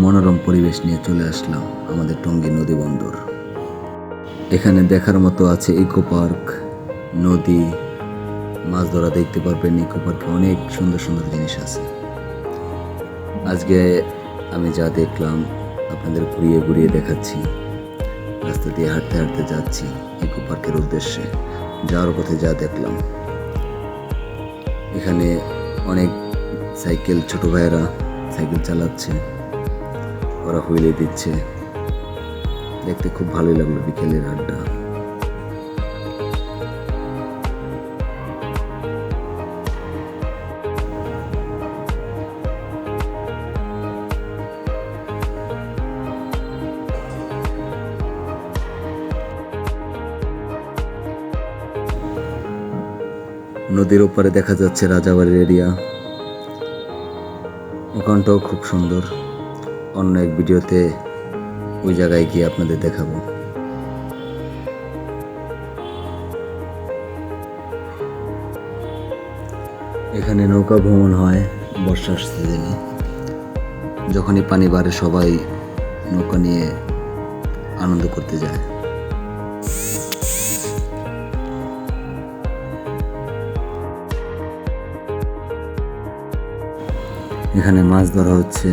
মনোরম পরিবেশ নিয়ে চলে আসলাম আমাদের টঙ্গী নদী বন্দর। এখানে দেখার মতো আছে ইকো পার্ক, নদী, মাছ ধরা দেখতে পারবেন, ইকো পার্কে অনেক সুন্দর সুন্দর জিনিস আছে। আজকে আমি যা দেখলাম, আপনাদের ঘুরিয়ে ঘুরিয়ে দেখাচ্ছি, রাস্তা দিয়ে হাঁটতে হাঁটতে যাচ্ছি ইকো পার্কের উদ্দেশ্যে, যাওয়ার পথে যা দেখলাম। এখানে অনেক সাইকেল, ছোট ভাইয়েরা সাইকেল চালাচ্ছে। ওরা হুইলে দিচ্ছে। দেখতে খুব ভালোই লাগল বিকেলের আড্ডা। নদীর ওপারে দেখা যাচ্ছে রাজাবাড়ির এরিয়া। ওখানটাও খুব সুন্দর। অন্য এক ভিডিওতে ওই জায়গায় গিয়ে আপনাদের দেখাবো। এখানে নৌকা ভ্রমণ হয় বর্ষার সিজনে। যখনই পানি বাড়ে, সবাই নৌকা নিয়ে আনন্দ করতে যায়। এখানে মাছ ধরা হচ্ছে।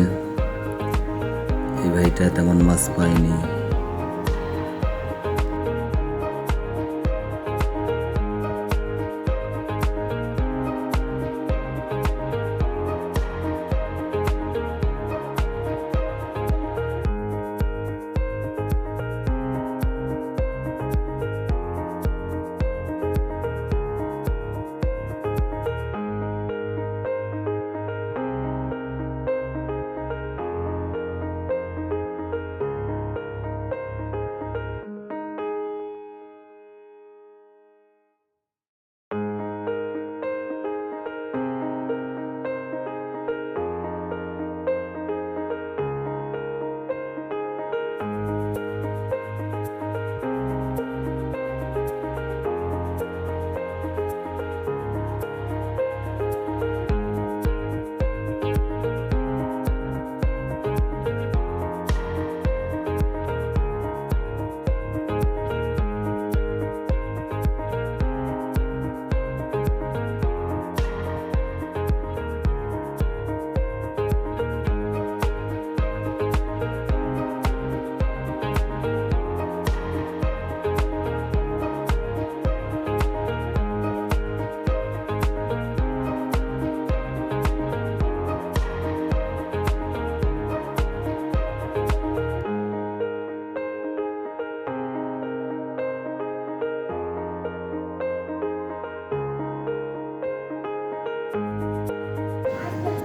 ভাইটা তেমন মাছ পায়নি।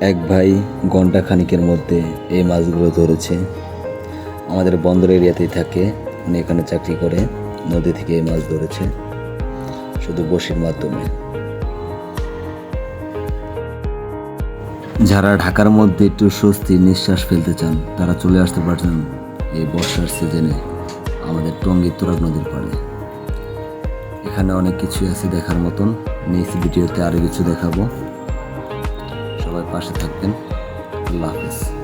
এক ভাই ঘণ্টা খানিকের মধ্যে এই মাছগুলো ধরেছে। আমাদের বন্দর এরিয়াতেই থাকে, উনি এখানে চাকরি করে, নদী থেকে এই মাছ ধরেছে। শুধু বসির মাধ্যমে। যারা ঢাকার মধ্যে একটু স্বস্তির নিঃশ্বাস ফেলতে চান, তারা চলে আসতে পারছেন এই বর্ষার সিজনে আমাদের টঙ্গী তুরাগ নদীর পাড়ে। এখানে অনেক কিছু আছে দেখার মতন। নেক্সট ভিডিওতে আরও কিছু দেখাবো। সবাই পাশে থাকবেন। আল্লাহ হাফেজ।